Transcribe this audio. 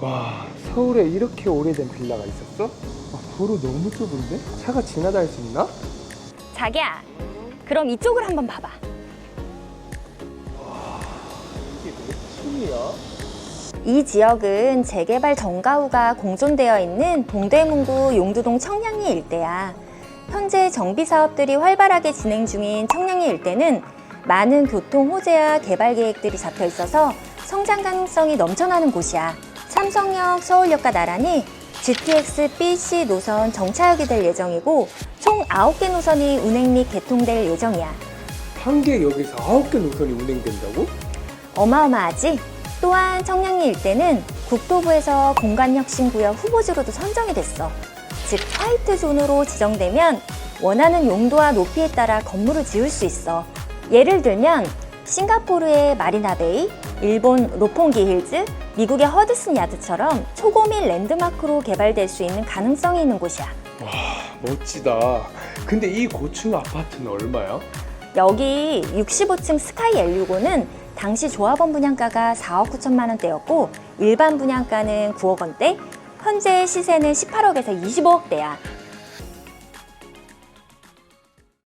와 서울에 이렇게 오래된 빌라가 있었어? 아, 도로 너무 좁은데? 차가 지나다닐 수 있나? 자기야, 그럼 이쪽을 한번 봐봐. 이게 몇 층이야? 이 지역은 재개발 정가후가 공존되어 있는 동대문구 용두동 청량리 일대야. 현재 정비 사업들이 활발하게 진행 중인 청량리 일대는 많은 교통 호재와 개발 계획들이 잡혀 있어서 성장 가능성이 넘쳐나는 곳이야. 삼성역, 서울역과 나란히 GTX BC 노선 정차역이 될 예정이고 총 9개 노선이 운행 및 개통될 예정이야. 한 개 역에서 아홉 개 노선이 운행된다고? 어마어마하지? 또한 청량리 일대는 국토부에서 공간혁신구역 후보지로도 선정이 됐어. 즉 화이트 존으로 지정되면 원하는 용도와 높이에 따라 건물을 지을 수 있어. 예를 들면 싱가포르의 마리나베이, 일본 로퐁기 힐즈, 미국의 허드슨 야드처럼 초고밀 랜드마크로 개발될 수 있는 가능성이 있는 곳이야. 멋지다. 근데 이 고층 아파트는 얼마야? 여기 65층 스카이 L65는 당시 조합원 분양가가 4억 9천만 원대였고 일반 분양가는 9억 원대, 현재 시세는 18억에서 25억대야.